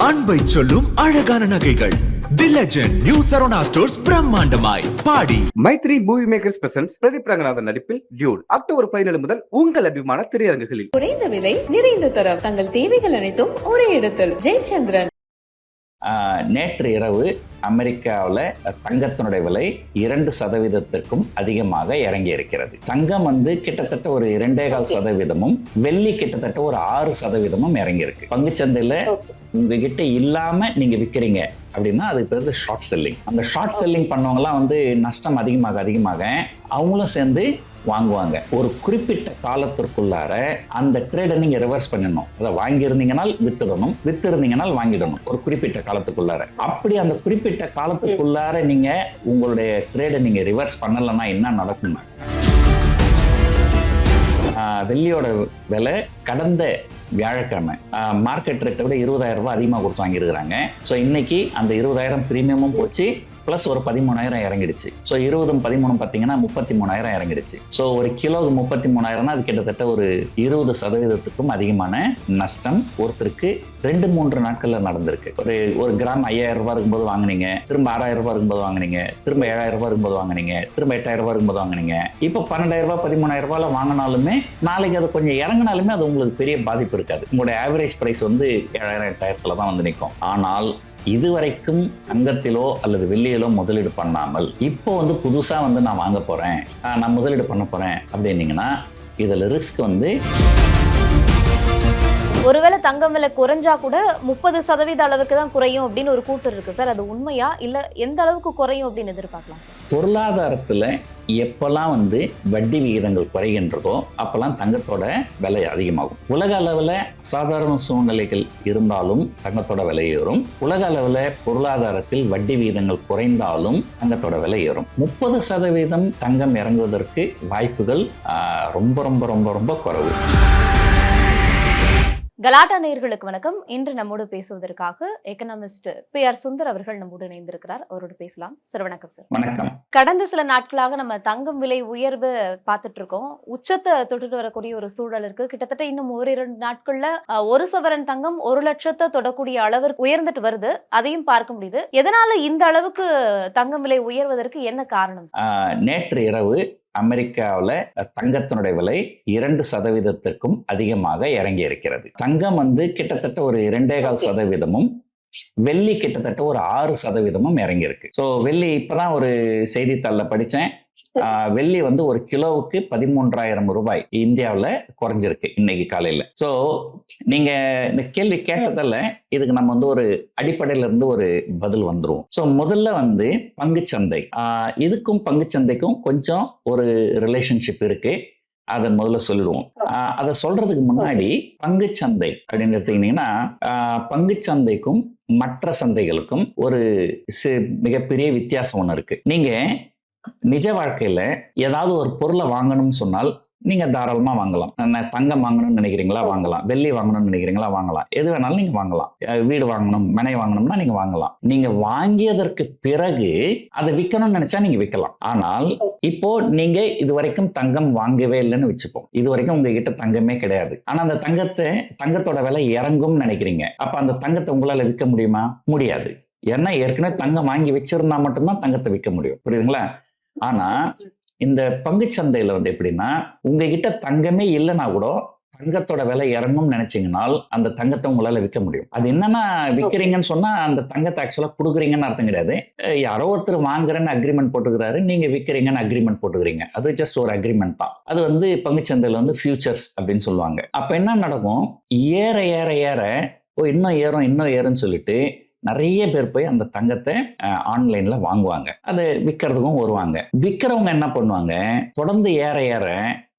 அன்பை சொல்லும் அழகான நகைகள். The legend new Saravana stores பிரம்மாண்டமாய். Body. Mythri movie makers presents Pradeep Ranganathan நடிப்பில் டியூட் அக்டோபர் பதினேழு முதல் உங்கள் அபிமான திரையரங்குகளில். குறைந்த விலை நிறைந்த தரம். தங்கள் தேவைகள் அனைத்தும் ஒரே இடத்தில். ஜெயச்சந்திரன் நேற்று இரவு அமெரிக்காவில் தங்கத்தினுடைய விலை இரண்டு சதவீதத்திற்கும் அதிகமாக இறங்கி இருக்கிறது தங்கம் வந்து கிட்டத்தட்ட ஒரு இரண்டே கால் சதவீதமும் வெள்ளி கிட்டத்தட்ட ஒரு ஆறு சதவீதமும் இறங்கி இருக்கு பங்குச்சந்தையில் உங்ககிட்ட இல்லாம நீங்க விற்கிறீங்க அப்படின்னா அதுக்கு பேர் ஷார்ட் செல்லிங் அந்த ஷார்ட் செல்லிங் பண்ணவங்கலாம் வந்து நஷ்டம் அதிகமாக அதிகமாக அவங்களும் சேர்ந்து வாங்குவாங்க. ஒரு குறிப்பிட்ட காலத்திற்குள்ளார அந்த ட்ரேடை நீங்க ரிவர்ஸ் பண்ணணும். அதை வாங்கியிருந்தீங்கனால் வித்துடணும் வித்திருந்தீங்கனால் வாங்கிடணும். ஒரு குறிப்பிட்ட காலத்துக்குள்ளார. அப்படி அந்த குறிப்பிட்ட காலத்துக்குள்ளார நீங்க உங்களுடைய ட்ரேடை நீங்க ரிவர்ஸ் பண்ணலைன்னா என்ன நடக்கும்னா வெள்ளியோட விலை கடந்த வியாழக்கிழமை மார்க்கெட் ரேட்டை விட இருபதாயிரம் ரூபாய் அதிகமாக கொடுத்து வாங்கியிருக்கிறாங்க. ஸோ இன்னைக்கு அந்த இருபதாயிரம் ப்ரீமியமும் போச்சு. ப்ளஸ் ஒரு பதிமூணாயிரம் இறங்கிடுச்சு. ஸோ இருபதும் பதிமூணும் பார்த்தீங்கன்னா முப்பத்தி மூணாயிரம் இறங்கிடுச்சு. ஸோ ஒரு கிலோவுக்கு முப்பத்தி மூணாயிரம்னா அது கிட்டத்தட்ட ஒரு இருபது சதவீதத்துக்கும் அதிகமான நஷ்டம் ஒருத்தருக்கு ரெண்டு மூன்று நாட்களில் நடந்திருக்கு. ஒரு ஒரு கிராம் ஐயாயிரம் ரூபாய் இருக்கும்போது வாங்கினீங்க திரும்ப ஆறாயிரம் ரூபாய் இருக்கும்போது வாங்குனீங்க திரும்ப ஏழாயிரம் ரூபாய் இருக்கும்போது வாங்குனீங்க திரும்ப எட்டாயிரம் ரூபாய் இருக்கும்போது வாங்கினீங்க. இப்போ பன்னெண்டாயிரம் ரூபாய் பதிமூணாயிரம் ரூபாயில வாங்கினாலுமே நாளைக்கு அது கொஞ்சம் இறங்கினாலுமே அது உங்களுக்கு பெரிய பாதிப்பு இருக்காது. உங்களுடைய ஆவரேஜ் பிரைஸ் வந்து ஏழாயிரம் எட்டாயிரத்துல தான் வந்து நிற்கும். ஆனால் இதுவரைக்கும் தங்கத்திலோ அல்லது வெள்ளியிலோ முதலீடு பண்ணாமல் இப்போ வந்து புதுசாக வந்து நான் வாங்க போகிறேன் நான் முதலீடு பண்ண போகிறேன் அப்படின்னீங்கன்னா இதில் ரிஸ்க் வந்து ஒருவேளை தங்கம் விலை குறைஞ்சா கூட முப்பது சதவீத அளவுக்கு தான் குறையும் அப்படின்னு ஒரு கூட்டு இருக்கு. சார் அது உண்மையா? இல்ல எந்த அளவுக்கு குறையும் அப்படின்னு எதிர்பார்க்கலாம்? பொருளாதாரத்தில் பொருளாதாரத்துல எப்பெல்லாம் வந்து வட்டி விகிதங்கள் குறைகின்றதோ அப்பெல்லாம் தங்கத்தோட விலை அதிகமாகும். உலக அளவில் சாதாரண சூழ்நிலைகள் இருந்தாலும் தங்கத்தோட விலை ஏறும். உலக அளவில் பொருளாதாரத்தில் வட்டி விகிதங்கள் குறைந்தாலும் தங்கத்தோட விலை ஏறும். முப்பது சதவீதம் தங்கம் இறங்குவதற்கு வாய்ப்புகள் ரொம்ப ரொம்ப ரொம்ப ரொம்ப குறைவு. கலாட்டா நேயர்களுக்கு வணக்கம். இன்று நம்மோடு பேசுவதற்காக எக்கனாமிஸ்ட் பி ஆர் சுந்தர் அவர்கள் நம்மோடு இணைந்திருக்கிறார். அவரோடு பேசலாம். சார் வணக்கம் சார். வணக்கம். கடந்த சில நாட்களாக நம்ம தங்கம் விலை உயர்வு பார்த்துட்டு இருக்கோம் உச்சத்தை தொட்டுட்டு வரக்கூடிய ஒரு சூழல் இருக்கு. கிட்டத்தட்ட இன்னும் ஒரு இரண்டு நாட்கள்ல ஒரு சவரன் தங்கம் ஒரு லட்சத்தை தொடக்கூடிய அளவிற்கு உயர்ந்துட்டு வருது. அதையும் பார்க்க முடியுது. எதனால இந்த அளவுக்கு தங்கம் விலை உயர்வதற்கு என்ன காரணம்? நேற்று இரவு அமெரிக்காவில் தங்கத்தினுடைய விலை இரண்டு சதவீதத்திற்கும் அதிகமாக இறங்கி இருக்கிறது தங்கம் வந்து கிட்டத்தட்ட ஒரு இரண்டே கால் சதவீதமும் வெள்ளி கிட்டத்தட்ட ஒரு ஆறு சதவீதமும் இறங்கி இருக்கு ஸோ வெள்ளி இப்பதான் ஒரு செய்தித்தாளில் படித்தேன் வெள்ளி வந்து ஒரு கிலோவுக்கு பதிமூன்றாயிரம் ரூபாய் இந்தியாவில் குறைஞ்சிருக்கு இன்னைக்கு காலையில். ஸோ நீங்க இந்த கேள்வி கேட்டதால இதுக்கு நம்ம வந்து ஒரு அடிப்படையில இருந்து ஒரு பதில் வந்துருவோம் ஸோ முதல்ல வந்து பங்குச்சந்தை ஆஹ் இதுக்கும் பங்குச்சந்தைக்கும் கொஞ்சம் ஒரு ரிலேஷன்ஷிப் இருக்கு. அதை முதல்ல சொல்லிடுவோம். ஆஹ் அதை சொல்றதுக்கு முன்னாடி பங்குச்சந்தை அப்படின்னு எடுத்தீங்கன்னா ஆஹ் பங்குச்சந்தைக்கும் மற்ற சந்தைகளுக்கும் ஒரு மிகப்பெரிய வித்தியாசம் ஒன்று இருக்கு. நீங்க நிஜ வாழ்க்கையில ஏதாவது ஒரு பொருளை வாங்கணும்னு சொன்னால் நீங்க தாராளமா வாங்கலாம். தங்கம் வாங்கணும்னு நினைக்கிறீங்களா? வாங்கலாம். வெள்ளி வாங்கணும்னு நினைக்கிறீங்களா? வாங்கலாம். எது வேணாலும் நீங்க வாங்கலாம். வீடு வாங்கணும் மனை வாங்கணும்னா நீங்க வாங்கலாம். நீங்க வாங்கியதற்கு பிறகு அதை விற்கணும்னு நினைச்சா நீங்க விற்கலாம் ஆனால் இப்போ நீங்க இது வரைக்கும் தங்கம் வாங்கவே இல்லைன்னு வச்சுப்போம். இது வரைக்கும் உங்ககிட்ட தங்கமே கிடையாது. ஆனா அந்த தங்கத்தை தங்கத்தோட விலை இறங்கும்னு நினைக்கிறீங்க. அப்ப அந்த தங்கத்தை உங்களால விற்க முடியுமா? முடியாது. ஏன்னா ஏற்கனவே தங்கம் வாங்கி வச்சிருந்தா மட்டும்தான் தங்கத்தை விற்க முடியும். புரியுதுங்களா? ஆனா இந்த பங்குச்சந்தையில வந்து எப்படின்னா உங்ககிட்ட தங்கமே இல்லைன்னா கூட தங்கத்தோட விலை இறங்கும்னு நினைச்சீங்கனால் அந்த தங்கத்தை உங்களால விற்க முடியும். அது என்னன்னா விற்கிறீங்கன்னு சொன்னா அந்த தங்கத்தை ஆக்சுவலா கொடுக்குறீங்கன்னு அர்த்தம் கிடையாது. யாரோ ஒருத்தர் வாங்குறேன்னு அக்ரிமெண்ட் போட்டுக்கிறாரு நீங்க விற்கிறீங்கன்னு அக்ரிமெண்ட் போட்டுக்கிறீங்க. அது ஜஸ்ட் ஒரு அக்ரிமெண்ட் தான். அது வந்து பங்குச்சந்தையில் வந்து ஃபியூச்சர்ஸ் அப்படின்னு சொல்லுவாங்க. அப்ப என்ன நடக்கும்? ஏற ஏற ஏற ஓ இன்னும் ஏறும் இன்னும் ஏறும்னு சொல்லிட்டு நிறைய பேர் போய் அந்த தங்கத்தை ஆன்லைன்ல வாங்குவாங்க. அது விற்கிறதுக்கும் வருவாங்க. விற்கிறவங்க என்ன பண்ணுவாங்க? தொடர்ந்து ஏற ஏற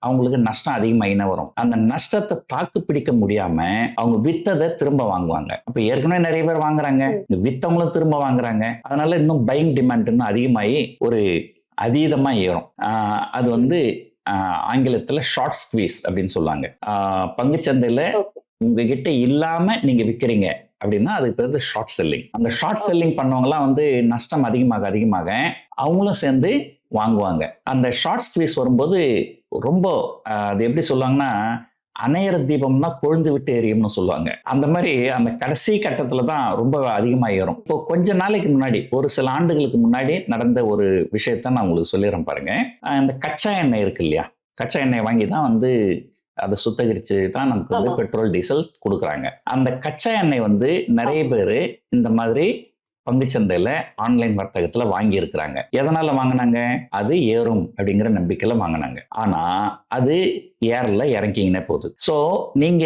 அவங்களுக்கு நஷ்டம் அதிகமாகினே வரும். அந்த நஷ்டத்தை தாக்கு பிடிக்க முடியாம அவங்க வித்ததை திரும்ப வாங்குவாங்க. அப்ப ஏற்கனவே நிறைய பேர் வாங்குறாங்க. வித்தவங்களும் திரும்ப வாங்குறாங்க. அதனால இன்னும் பையிங் டிமாண்ட் இன்னும் அதிகமாகி ஒரு அதீதமா ஏறும். அது வந்து ஆங்கிலத்துல ஷார்ட் ஸ்குவீஸ் அப்படின்னு சொல்லுவாங்க. பங்குச்சந்தையில உங்ககிட்ட இல்லாம நீங்க விற்கிறீங்க அப்படின்னா அதுக்கு பேர் ஷார்ட் செல்லிங் அந்த ஷார்ட் செல்லிங் பண்ணவங்கலாம் வந்து நஷ்டம் அதிகமாக அதிகமாக அவங்களும் சேர்ந்து வாங்குவாங்க. அந்த ஷார்ட் ஸ்குவீஸ் வரும்போது ரொம்ப அது எப்படி சொல்லுவாங்கன்னா அணையற தீபம்னா கொழுந்து விட்டு எரியும்னு சொல்லுவாங்க. அந்த மாதிரி அந்த கடைசி கட்டத்துல தான் ரொம்ப அதிகமாக ஏறும். இப்போ கொஞ்ச நாளைக்கு முன்னாடி ஒரு சில ஆண்டுகளுக்கு முன்னாடி நடந்த ஒரு விஷயத்த நான் உங்களுக்கு சொல்லிடுறேன் பாருங்க. இந்த கச்சா எண்ணெய் இருக்கு இல்லையா? கச்சா எண்ணெய் வாங்கி தான் வந்து அதை சுத்தகரித்து தான் நமக்கு வந்து. பெட்ரோல் டீசல் கொடுக்குறாங்க. அந்த கச்சா எண்ணெய் வந்து நிறைய பேர் இந்த மாதிரி பங்குச்சந்தையில ஆன்லைன் வர்த்தகத்துல வாங்கி இருக்கிறாங்க எதனால வாங்கினாங்க? அது ஏறும் அப்படிங்கிற நம்பிக்கையில வாங்கினாங்க. ஆனா அது ஏறல இறங்கிங்கன்னே போகுது. ஸோ நீங்க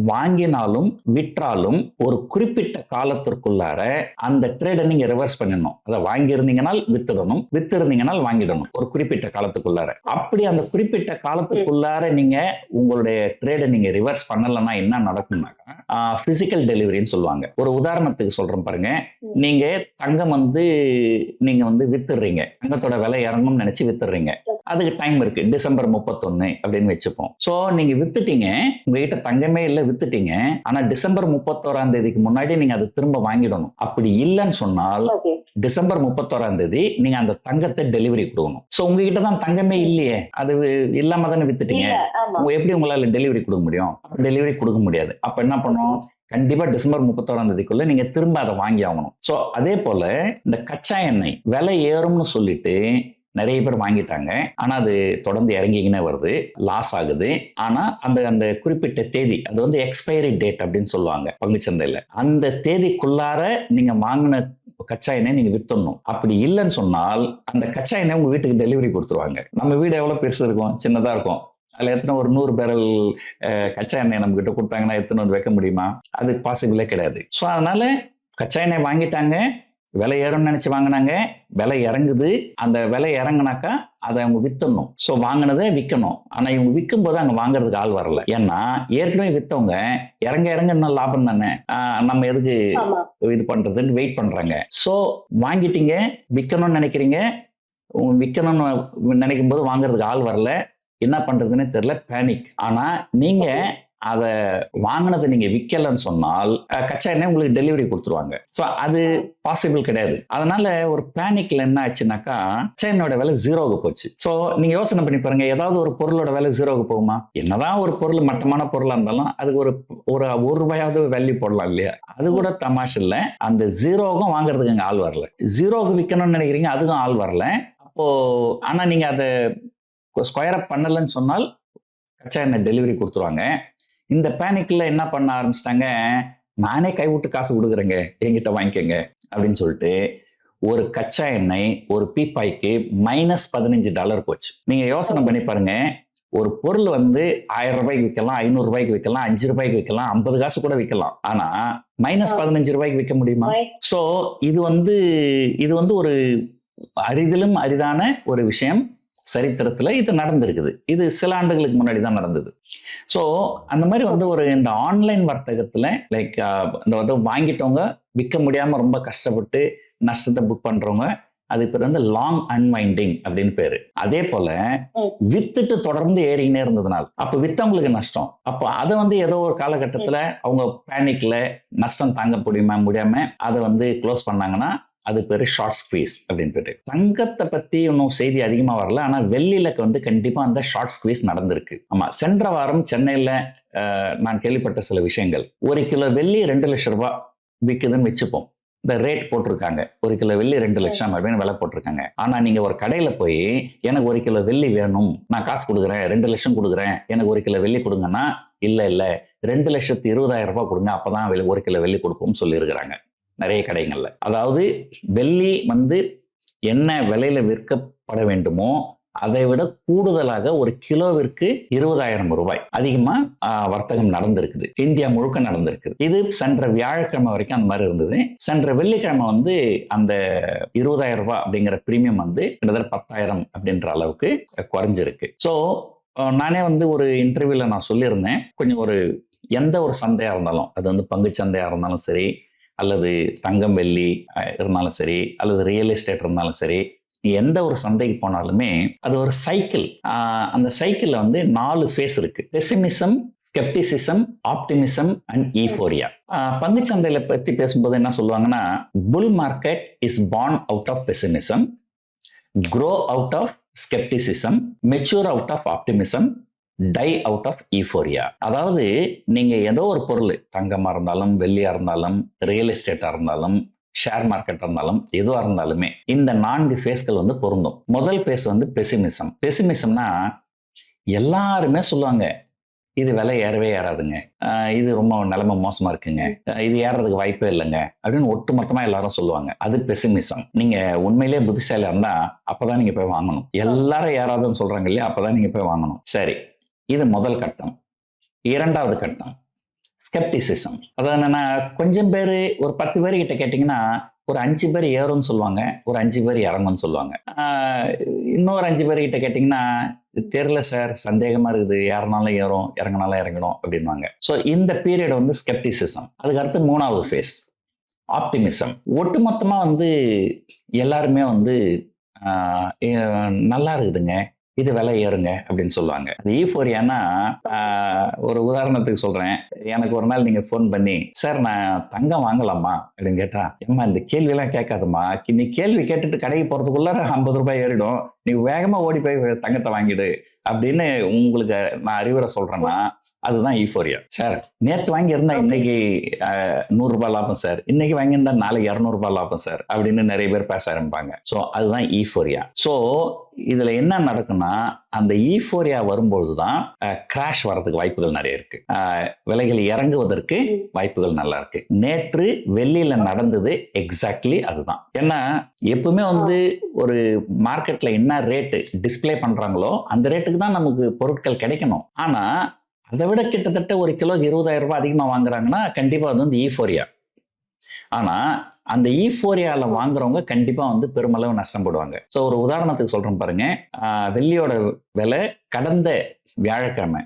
வாங்கினாலும் விற்றாலும் ஒரு குறிப்பிட்ட காலத்திற்குள்ளார அந்த ட்ரேடை நீங்க ரிவர்ஸ் பண்ணிடணும் அதை வாங்கியிருந்தீங்கனால் வித்துடணும் வித்திருந்தீங்கனால் வாங்கிடணும். ஒரு குறிப்பிட்ட காலத்துக்குள்ளார. அப்படி அந்த குறிப்பிட்ட காலத்துக்குள்ளார நீங்க உங்களுடைய ட்ரேடை நீங்க ரிவர்ஸ் பண்ணலைன்னா என்ன நடக்கும்னாக்கா பிசிக்கல் டெலிவரின்னு சொல்லுவாங்க. ஒரு உதாரணத்துக்கு சொல்றேன் பாருங்க. நீங்க தங்கம் வந்து நீங்க வந்து வித்துடுறீங்க. தங்கத்தோட விலை இறங்கும்னு நினைச்சு வித்துடுறீங்க. அதுக்கு டைம் இருக்கு. டிசம்பர் முப்பத்தொன்னு அப்படின்னு வச்சுப்போம். சோ நீங்க வித்துட்டீங்க. உங்ககிட்ட தங்கமே இல்ல வித்துட்டீங்க. ஆனா டிசம்பர் முப்பத்தோராம் தேதிக்கு முன்னாடி நீங்க அதை திரும்ப வாங்கிடணும். அப்படி இல்லைன்னு சொன்னால் டிசம்பர் முப்பத்தோராம் தேதி நீங்க அந்த தங்கத்தை டெலிவரி கொடுக்கணும். சோ உங்ககிட்ட தான் தங்கமே இல்லையே. அது இல்லாம தானே வித்துட்டீங்க. எப்படி உங்களால டெலிவரி கொடுக்க முடியும்? டெலிவரி கொடுக்க முடியாது. அப்ப என்ன பண்ணும் கண்டிப்பா டிசம்பர் முப்பத்தோராம் தேதிக்குள்ள நீங்க திரும்ப அதை வாங்கி ஆகணும். சோ அதே போல இந்த கச்சா எண்ணெய் விலை ஏறும்னு சொல்லிட்டு நிறைய பேர் வாங்கிட்டாங்க. ஆனால் அது தொடர்ந்து இறங்கிக்கினே வருது. லாஸ் ஆகுது. ஆனால் அந்த அந்த குறிப்பிட்ட தேதி அது வந்து எக்ஸ்பைரி டேட் அப்படின்னு சொல்லுவாங்க பங்குச்சந்தையில். அந்த தேதிக்குள்ளார நீங்கள் வாங்கின கச்சா எண்ணெய் நீங்க வித்துடணும். அப்படி இல்லைன்னு சொன்னால் அந்த கச்சா எண்ணெய் உங்க வீட்டுக்கு டெலிவரி கொடுத்துருவாங்க. நம்ம வீடு எவ்வளவு பெருசு இருக்கும்? சின்னதா இருக்கும். அதுல எத்தனை ஒரு நூறு பேரல் கச்சா எண்ணெய் நம்ம கிட்ட கொடுத்தாங்கன்னா எத்தனை வந்து வைக்க முடியுமா? அது பாசிபிளே கிடையாது. ஸோ அதனால கச்சா எண்ணெய் வாங்கிட்டாங்க. விலை ஏறும்னு நினைச்சு வாங்கினாங்க. விலை இறங்குது. அந்த விலை இறங்குனாக்கா அதை அவங்க வித்தணும் ஸோ வாங்கினதை விற்கணும் ஆனா இவங்க விற்கும் போது அங்க வாங்குறதுக்கு ஆள் வரல. ஏன்னா ஏற்கனவே வித்தவங்க இறங்க இறங்க இன்னும் லாபம் தானே? நம்ம எதுக்கு இது பண்றதுன்னு வெயிட் பண்றாங்க. ஸோ வாங்கிட்டீங்க விற்கணும்னு நினைக்கிறீங்க. விற்கணும்னு நினைக்கும் போது வாங்குறதுக்கு ஆள் வரல. என்ன பண்றதுன்னு தெரியல. பேனிக் ஆனா நீங்க அதை வாங்கினதை நீங்க விற்கலன்னு சொன்னால் கச்சா எண்ணெய் உங்களுக்கு டெலிவரி கொடுத்துருவாங்க. ஸோ அது பாசிபிள் கிடையாது. அதனால ஒரு பேனிக்ல என்ன ஆச்சுனாக்கா கச்சா எண்ணெயோட விலை ஜீரோவுக்கு போச்சு. ஸோ நீங்க யோசனை பண்ணி பாருங்க ஏதாவது ஒரு பொருளோட விலை ஜீரோவுக்கு போகுமா? என்னதான் ஒரு பொருள் மட்டமான பொருளாக இருந்தாலும் அதுக்கு ஒரு ஒரு ஒரு ரூபாயாவது வேல்யூ போடலாம் இல்லையா? அது கூட தமாஷ் இல்லை. அந்த ஜீரோவுக்கும் வாங்குறதுக்கு அங்கே ஆள் வரல. ஜீரோவுக்கு விற்கணும்னு நினைக்கிறீங்க அதுக்கும் ஆள் வரல. அப்போ ஆனால் நீங்கள் அதை ஸ்கொயர் அப் பண்ணலைன்னு சொன்னால் கச்சா எண்ணெய் டெலிவரி கொடுத்துருவாங்க. இந்த பேனிக்ல என்ன பண்ண ஆரம்பிச்சிட்டாங்க? நானே கைவிட்டு காசு கொடுக்குறேங்க. என்கிட்ட வாங்கிக்கோங்க. அப்படின்னு சொல்லிட்டு ஒரு கச்சா எண்ணெய் ஒரு பீப்பாய்க்கு மைனஸ் பதினஞ்சு டாலர் போச்சு. நீங்க யோசனை பண்ணி பாருங்க. ஒரு பொருள் வந்து ஆயிரம் ரூபாய்க்கு விற்கலாம் ஐநூறு ரூபாய்க்கு விற்கலாம் அஞ்சு ரூபாய்க்கு விற்கலாம் ஐம்பது காசு கூட விற்கலாம். ஆனா மைனஸ் பதினஞ்சு ரூபாய்க்கு விற்க முடியுமா? ஸோ இது வந்து இது வந்து ஒரு அரிதிலும் அரிதான ஒரு விஷயம். சரித்திரத்துல இது நடந்திருக்குது. இது சில ஆண்டுகளுக்கு முன்னாடி தான் நடந்தது. ஸோ அந்த மாதிரி வந்து ஒரு இந்த ஆன்லைன் வர்த்தகத்துல லைக் இந்த வந்து வாங்கிட்டவங்க விற்க முடியாம ரொம்ப கஷ்டப்பட்டு நஷ்டத்தை புக் பண்றவங்க அது பேர் வந்து லாங் அன்வைண்டிங் அப்படின்னு பேரு. அதே போல. வித்துட்டு தொடர்ந்து ஏறிக்கினே இருந்ததுனால் அப்ப வித்தவங்களுக்கு நஷ்டம். அப்போ அதை வந்து ஏதோ ஒரு காலகட்டத்துல அவங்க பேனிக்ல நஷ்டம் தாங்க முடியுமா முடியாம அதை வந்து க்ளோஸ் பண்ணாங்கன்னா அது பேரு ஷார்ட் ஸ்குவீஸ் அப்படின்னு பேரு. தங்கத்தை பத்தி இன்னும் செய்தி அதிகமா வரல. ஆனா வெள்ளியில வந்து கண்டிப்பா அந்த ஷார்ட் ஸ்குவீஸ் நடந்திருக்கு. ஆமா சென்ற வாரம் சென்னையில நான் கேள்விப்பட்ட சில விஷயங்கள். ஒரு கிலோ வெள்ளி ரெண்டு லட்சம் ரூபாய் விற்குதுன்னு வச்சுப்போம். இந்த ரேட் போட்டிருக்காங்க. ஒரு கிலோ வெள்ளி ரெண்டு லட்சம் அப்படின்னு விலை போட்டிருக்காங்க. ஆனா நீங்க ஒரு கடையில போய் எனக்கு ஒரு கிலோ வெள்ளி வேணும். நான் காசு கொடுக்குறேன். ரெண்டு லட்சம் கொடுக்குறேன். எனக்கு ஒரு கிலோ வெள்ளி கொடுங்கன்னா இல்ல இல்ல. ரெண்டு லட்சத்து இருபதாயிரம் ரூபாய் கொடுங்க. அப்பதான் வெள்ளி- ஒரு கிலோ வெள்ளி கொடுப்போம்னு சொல்லியிருக்கிறாங்க. நிறைய கடைகளில். அதாவது வெள்ளி வந்து என்ன விலையில விற்கப்பட வேண்டுமோ அதை விட கூடுதலாக ஒரு கிலோவிற்கு இருபதாயிரம் ரூபாய் அதிகமா வர்த்தகம் நடந்திருக்குது. இந்தியா முழுக்க நடந்திருக்குது. இது சென்ற வியாழக்கிழமை வரைக்கும் அந்த மாதிரி இருந்தது. சென்ற வெள்ளிக்கிழமை வந்து அந்த இருபதாயிரம் ரூபாய் அப்படிங்கிற பிரீமியம் வந்து கிட்டத்தட்ட பத்தாயிரம் அப்படின்ற அளவுக்கு குறைஞ்சிருக்கு. ஸோ நானே வந்து ஒரு இன்டர்வியூல நான் சொல்லியிருந்தேன். கொஞ்சம் ஒரு எந்த ஒரு சந்தையா இருந்தாலும் அது வந்து பங்கு சந்தையா இருந்தாலும் சரி அல்லது தங்கம் வெள்ளி இருந்தாலும் சரி அல்லது ரியல் எஸ்டேட் இருந்தாலும் சரி எந்த ஒரு சந்தைக்கு போனாலுமே அது ஒரு சைக்கிள் அந்த சைக்கிளில் வந்து நாலு ஃபேஸ் இருக்கு. Pessimism scepticism optimism and euphoria பங்குச்சந்தையில பத்தி பேசும்போது என்ன சொல்லுவாங்கன்னா bull market is born out of pessimism grow out of scepticism mature out of optimism die out of euphoria அதாவது நீங்கள் ஏதோ ஒரு பொருள் தங்கமாக இருந்தாலும் வெள்ளியாக இருந்தாலும் ரியல் எஸ்டேட்டாக இருந்தாலும் ஷேர் மார்க்கெட்டாக இருந்தாலும் எதுவாக இருந்தாலுமே இந்த நான்கு ஃபேஸ்கள் வந்து பொருந்தும். முதல் ஃபேஸ் வந்து பெசிமிசம் பெசிமிசம்னா எல்லாருமே சொல்லுவாங்க இது விலை ஏறவே ஏறாதுங்க. இது ரொம்ப நிலைமை மோசமாக இருக்குங்க. இது ஏறதுக்கு வாய்ப்பே இல்லைங்க. அப்படின்னு ஒட்டுமொத்தமாக எல்லாரும் சொல்லுவாங்க. அது பெசிமிசம் நீங்க உண்மையிலேயே இருந்தால் அப்போ தான் நீங்கள் போய் வாங்கணும். எல்லாரும் ஏறாதுன்னு சொல்கிறாங்க இல்லையா அப்போ தான் நீங்கள் போய் வாங்கணும். சரி. இது முதல் கட்டம். இரண்டாவது கட்டம். ஸ்கெப்டிசிசம் அதாவது என்னென்னா கொஞ்சம் பேர் ஒரு பத்து பேர்கிட்ட கேட்டிங்கன்னா ஒரு அஞ்சு பேர் ஏறும்னு சொல்லுவாங்க ஒரு அஞ்சு பேர் இறங்கும்னு சொல்லுவாங்க. இன்னொரு அஞ்சு பேர்கிட்ட கேட்டிங்கன்னா தெரில சார் சந்தேகமாக இருக்குது. யாருனாலும் ஏறும் இறங்கினாலும் இறங்கணும் அப்படின்வாங்க ஸோ இந்த பீரியட் வந்து ஸ்கெப்டிசிசம் அதுக்கு அடுத்து மூணாவது ஃபேஸ் ஆப்டிமிசம் ஒட்டுமொத்தமாக வந்து எல்லாருமே வந்து நல்லா இருக்குதுங்க. இது விலை ஏறுங்க அப்படின்னு சொல்லுவாங்க. அது ஈஃபோரியானா ஒரு உதாரணத்துக்கு சொல்றேன். எனக்கு ஒரு நாள் நீங்க ஃபோன் பண்ணி சார் நான் தங்கம் வாங்கலாமா? அப்படின்னு கேட்டா ஏம்மா இந்த கேள்வியெல்லாம் கேட்காதம்மா. நீ கேள்வி கேட்டுட்டு கடைக்கு போறதுக்குள்ள ஐம்பது ரூபாய் ஏறிடும். நீ வேகமாக ஓடி போய் தங்கத்தை வாங்கிடு அப்படின்னு உங்களுக்கு நான் அறிவுரை சொல்றேன்னா அதுதான் ஈஃபோரியா சார் நேற்று வாங்கியிருந்தா இன்னைக்கு நூறுரூபா லாபம் சார் இன்னைக்கு வாங்கியிருந்தா நாளைக்கு இரநூறுபா லாபம் சார் அப்படின்னு நிறைய பேர் பேச ஆரம்பிப்பாங்க. ஸோ அதுதான் ஈஃபோரியா ஸோ இதுல என்ன நடக்குன்னா அந்த ஈஃபோரியா வரும்பொழுது தான் கிராஷ் வர்றதுக்கு வாய்ப்புகள் நிறைய இருக்கு. விலைகள் இறங்குவதற்கு வாய்ப்புகள் நல்லா இருக்கு. நேற்று வெள்ளியில நடந்தது எக்ஸாக்ட்லி அதுதான். ஏன்னா எப்பவுமே வந்து ஒரு மார்க்கெட்ல என்ன ரேட்டு டிஸ்பிளே பண்ணுறாங்களோ அந்த ரேட்டுக்கு தான் நமக்கு பொருட்கள் கிடைக்கணும். ஆனால் அதை விட கிட்டத்தட்ட ஒரு கிலோ இருபதாயிரம் ரூபாய் அதிகமாக வாங்குறாங்கன்னா கண்டிப்பாக அது வந்து ஈஃபோரியா ஆனால் அந்த ஈஃபோரியாவில் வாங்குறவங்க கண்டிப்பாக வந்து பெருமளவு நஷ்டப்படுவாங்க ஸோ ஒரு உதாரணத்துக்கு சொல்கிறேன் பாருங்க. வெள்ளியோட விலை கடந்த வியாழக்கிழமை.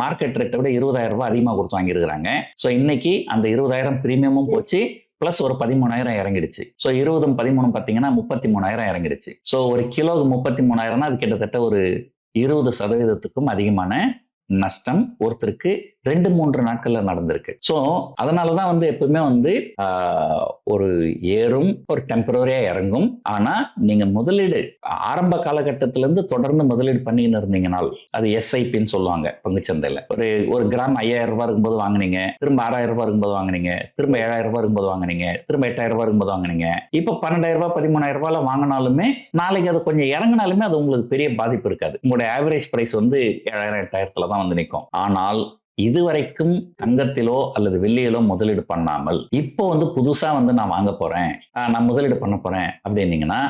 மார்க்கெட் ரேட்டை விட இருபதாயிரம் ரூபாய் அதிகமாக கொடுத்து வாங்கியிருக்கிறாங்க. ஸோ இன்னைக்கு அந்த இருபதாயிரம் ப்ரீமியமும் போச்சு. ப்ளஸ் ஒரு பதிமூணாயிரம் இறங்கிடுச்சு. ஸோ இருபதும் பதிமூணும் பார்த்தீங்கன்னா முப்பத்தி மூணாயிரம் இறங்கிடுச்சு. ஸோ ஒரு கிலோவுக்கு முப்பத்தி மூணாயிரம்னா அது கிட்டத்தட்ட ஒரு இருபது சதவீதத்துக்கும் அதிகமான நஷ்டம் ஒருத்தருக்கு ரெண்டு மூன்று நாட்கள்ல நடந்திருக்கு. ஸோ அதனாலதான் வந்து எப்பவுமே வந்து ஒரு ஏறும் ஒரு டெம்பரரியா இறங்கும். ஆனா நீங்க முதலீடு ஆரம்ப காலகட்டத்தில இருந்து தொடர்ந்து முதலீடு பண்ணின்னு இருந்தீங்கனால் அது எஸ்ஐபின்னு சொல்லுவாங்க பங்குச்சந்தையில். ஒரு ஒரு கிராம் ஐயாயிரம் ரூபாய் இருக்கும்போது வாங்கினீங்க திரும்ப ஆறாயிரம் ரூபாய் இருக்கும்போது வாங்கினீங்க திரும்ப ஏழாயிரம் ரூபாய் இருக்கும்போது வாங்குனீங்க திரும்ப எட்டாயிரம் ரூபாய் இருக்கும்போது வாங்கினீங்க. இப்போ பன்னெண்டாயிரம் ரூபாய் பதிமூணாயிரம் ரூபாயில வாங்கினாலுமே நாளைக்கு அது கொஞ்சம் இறங்கினாலுமே அது உங்களுக்கு பெரிய பாதிப்பு இருக்காது. உங்களுடைய ஆவரேஜ் பிரைஸ் வந்து ஏழாயிரம் எட்டாயிரத்துல தான் வந்து நிற்கும் ஆனால் இதுவரைக்கும் தங்கத்திலோ அல்லது வெள்ளியிலோ முதலீடு பண்ணாமல் இப்போ வந்து புதுசா வந்து நான் வாங்க போறேன். ஆஹ் நான் முதலீடு பண்ண போறேன் அப்படின்னீங்கன்னா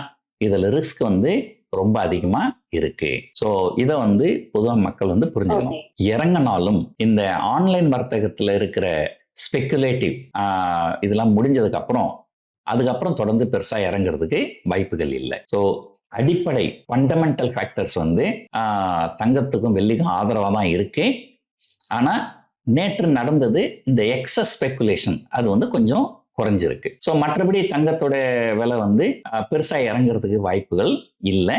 இதுல ரிஸ்க் வந்து ரொம்ப அதிகமா இருக்கு. ஸோ இதை வந்து பொதுவாக மக்கள் வந்து புரிஞ்சுக்கணும். இறங்கினாலும் இந்த ஆன்லைன் வர்த்தகத்துல இருக்கிற ஸ்பெக்குலேட்டிவ் இதெல்லாம் முடிஞ்சதுக்கு அப்புறம் அதுக்கப்புறம் தொடர்ந்து பெருசா இறங்குறதுக்கு வாய்ப்புகள் இல்லை. ஸோ அடிப்படை ஃபண்டமெண்டல் ஃபேக்டர்ஸ் வந்து தங்கத்துக்கும் வெள்ளிக்கும் ஆதரவாக தான் இருக்கு. ஆனால் நேற்று நடந்தது இந்த எக்ஸஸ் ஸ்பெகுலேஷன் அது வந்து கொஞ்சம் குறைஞ்சிருக்கு. ஸோ மற்றபடி தங்கத்தோட விலை வந்து பெருசாக இறங்குறதுக்கு வாய்ப்புகள் இல்லை.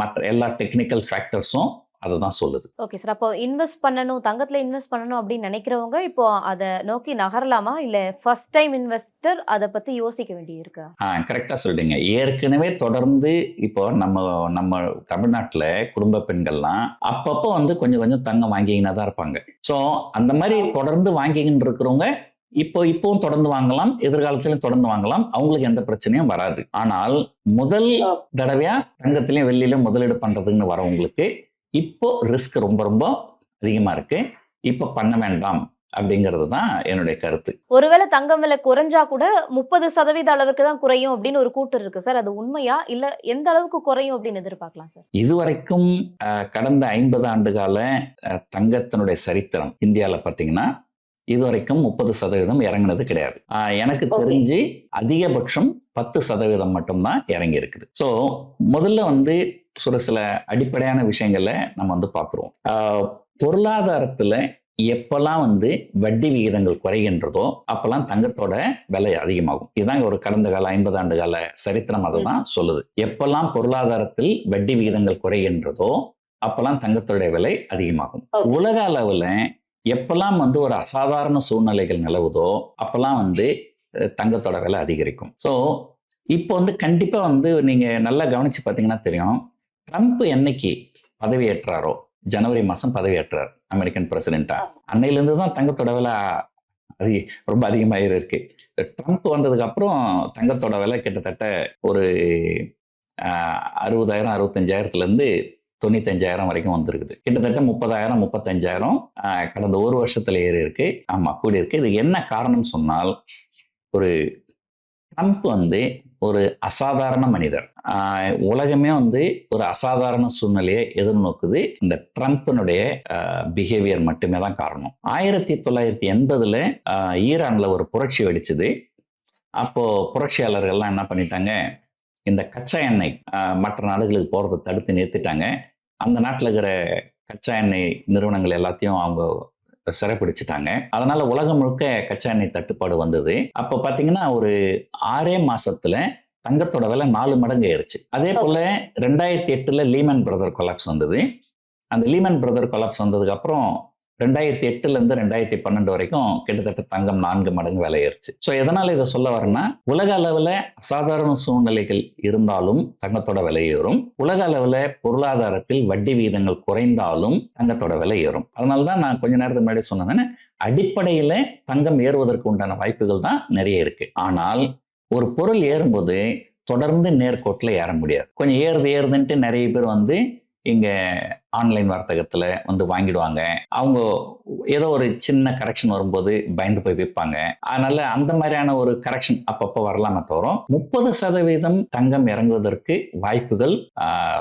மற்ற எல்லா டெக்னிக்கல் ஃபேக்டர்ஸும் அதை தான் சொல்லுது. Okay sir. அப்போ இன்வெஸ்ட் பண்ணணும் தங்கத்துல இன்வெஸ்ட் பண்ணணும் அப்படின்னு நினைக்கிறவங்க இப்போ அதை நோக்கி நகரலாமா? இல்ல ஃபர்ஸ்ட் டைம் இன்வெஸ்டர் அதை பத்தி யோசிக்க வேண்டி இருக்கா ஆ கரெக்டாக சொல்லிட்டீங்க. ஏற்கனவே தொடர்ந்து இப்போ நம்ம நம்ம தமிழ்நாட்டில் குடும்ப பெண்கள்லாம் அப்பப்போ வந்து கொஞ்சம் கொஞ்சம் தங்கம் வாங்கிக்கினா தான் இருப்பாங்க. ஸோ அந்த மாதிரி தொடர்ந்து வாங்கிக்கின்னு இருக்கிறவங்க இப்போ இப்பவும் தொடர்ந்து வாங்கலாம் எதிர்காலத்திலும் தொடர்ந்து வாங்கலாம் அவங்களுக்கு எந்த பிரச்சனையும் வராது. ஆனால் முதல் தடவையா தங்கத்திலையும் வெள்ளியிலும் முதலீடு பண்றதுன்னு வரவங்களுக்கு இப்போ ரிஸ்க் ரொம்ப ரொம்ப அதிகமா இருக்கு. இப்போ பண்ண வேண்டாம் அப்படிங்கிறது தான் என்னுடைய கருத்து. ஒருவேளை தங்கம் விலை குறைஞ்சா கூட முப்பது சதவீத அளவுக்கு தான் குறையும் அப்படின்னு ஒரு கூட்டு இருக்கு சார். அது உண்மையா? இல்ல எந்த அளவுக்கு குறையும் அப்படின்னு எதிர்பார்க்கலாம் சார்? இதுவரைக்கும் கடந்த ஐம்பது ஆண்டு கால தங்கத்தினுடைய சரித்திரம் இந்தியாவில் பார்த்தீங்கன்னா இதுவரைக்கும் முப்பது சதவீதம் இறங்குனது கிடையாது. எனக்கு தெரிஞ்சு அதிகபட்சம் பத்து சதவீதம் மட்டும்தான் இறங்கி இருக்குது ஸோ முதல்ல வந்து ஒரு சில அடிப்படையான விஷயங்களை நம்ம வந்து பார்த்துருவோம் அஹ், பொருளாதாரத்துல எப்பெல்லாம் வந்து வட்டி விகிதங்கள் குறைகின்றதோ அப்பெல்லாம் தங்கத்தோட விலை அதிகமாகும். இதுதாங்க ஒரு கடந்த கால ஐம்பது ஆண்டு கால சரித்திரம் அதை தான் சொல்லுது. எப்பெல்லாம் பொருளாதாரத்தில் வட்டி விகிதங்கள் குறைகின்றதோ அப்பெல்லாம் தங்கத்தோட விலை அதிகமாகும். உலக அளவுல எப்பெல்லாம் வந்து ஒரு அசாதாரண சூழ்நிலைகள் நிலவுதோ அப்பெல்லாம் வந்து தங்கத்தோட விலை அதிகரிக்கும். ஸோ இப்போ வந்து கண்டிப்பா வந்து நீங்க நல்லா கவனிச்சு பார்த்தீங்கன்னா தெரியும். ட்ரம்ப் என்னைக்கு பதவியேற்றாரோ ஜனவரி மாசம் பதவியேற்றார் அமெரிக்கன் பிரசிடென்ட்டா? அன்னையிலேருந்து தான் தங்கத்தோட விலை அதிக ரொம்ப அதிகமாக இருக்கு. ட்ரம்ப் வந்ததுக்கு அப்புறம் தங்கத்தோட விலை கிட்டத்தட்ட ஒரு அறுபதாயிரம் அறுபத்தஞ்சாயிரத்துலேருந்து தொண்ணூத்தஞ்சாயிரம் வரைக்கும் வந்திருக்குது. கிட்டத்தட்ட முப்பதாயிரம் முப்பத்தஞ்சாயிரம் கடந்த ஒரு வருஷத்துல ஏறி இருக்கு ஆமா கூடி இருக்கு இது என்ன காரணம் சொன்னால் ஒரு ட்ரம்ப் வந்து ஒரு அசாதாரண மனிதர். உலகமே வந்து ஒரு அசாதாரண சூழ்நிலையை எதிர்நோக்குது. இந்த ட்ரம்ப்பினுடைய பிஹேவியர் மட்டுமே தான் காரணம். ஆயிரத்தி தொள்ளாயிரத்தி எண்பதுல ஈரானில் ஒரு புரட்சி வெடிச்சது. அப்போ புரட்சியாளர்கள்லாம் என்ன பண்ணிட்டாங்க? இந்த கச்சா எண்ணெய் மற்ற நாடுகளுக்கு போகிறத தடுத்து நிறுத்திட்டாங்க. அந்த நாட்டில் இருக்கிற கச்சா எண்ணெய் நிறுவனங்கள் எல்லாத்தையும் அவங்க சிறைப்பிடிச்சிட்டாங்க அதனால உலகம் முழுக்க கச்சா எண்ணெய் தட்டுப்பாடு வந்தது. அப்போ பார்த்தீங்கன்னா ஒரு ஆறே மாசத்துல தங்கத்தோட விலை நாலு மடங்கு ஏறுச்சு. அதே போல ரெண்டாயிரத்தி எட்டுல லீமன் பிரதர் கொலாப்ஸ் வந்தது. அந்த லீமன் பிரதர் கொலாப்ஸ் வந்ததுக்கு அப்புறம் ரெண்டாயிரத்தி எட்டுலேருந்து ரெண்டாயிரத்தி பன்னெண்டு வரைக்கும் கிட்டத்தட்ட தங்கம் நான்கு மடங்கு விலை ஸோ எதனால் இதை சொல்ல வரேன்னா உலக அளவில் அசாதாரண சூழ்நிலைகள் இருந்தாலும் தங்கத்தோட விலை ஏறும் உலக அளவில் பொருளாதாரத்தில் வட்டி விகிதங்கள் குறைந்தாலும் தங்கத்தோட விலை ஏறும் அதனால தான் நான் கொஞ்ச நேரத்துக்கு முன்னாடி சொன்னேன் அடிப்படையில் தங்கம் ஏறுவதற்கு உண்டான வாய்ப்புகள் தான் நிறைய இருக்கு. ஆனால் ஒரு பொருள் ஏறும்போது தொடர்ந்து நேர்கோட்டில் ஏற முடியாது. கொஞ்சம் ஏறுது ஏறுதுன்ட்டு நிறைய பேர் வந்து இங்கே ஆன்லைன் வர்த்தகத்தில் வந்து வாங்கிடுவாங்க. அவங்க ஏதோ ஒரு சின்ன கரெக்ஷன் வரும்போது பயந்து போய் விற்பாங்க அதனால அந்த மாதிரியான ஒரு கரெக்ஷன் அப்பப்போ வரலாமே தவிர முப்பது சதவீதம் தங்கம் இறங்குவதற்கு வாய்ப்புகள்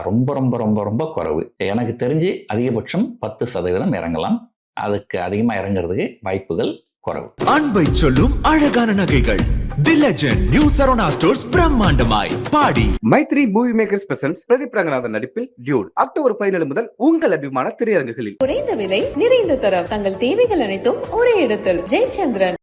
ரொம்ப ரொம்ப ரொம்ப ரொம்ப குறைவு. எனக்கு தெரிஞ்சு அதிகபட்சம் பத்து சதவீதம் இறங்கலாம். அதுக்கு அதிகமாக இறங்குறதுக்கு வாய்ப்புகள் குறைவு. அன்பை சொல்லும் அழகான நகைகள். The legend new Saravana stores பிரம்மாண்டமாய். Body. Mythri movie makers presents Pradeep Ranganathan நடிப்பில் டியூட் அக்டோபர் பதினேழு முதல் உங்கள் அபிமான திரையரங்குகளில். குறைந்த விலை நிறைந்த தரம். தங்கள் தேவைகள் அனைத்தும் ஒரே இடத்தில். ஜெயச்சந்திரன்.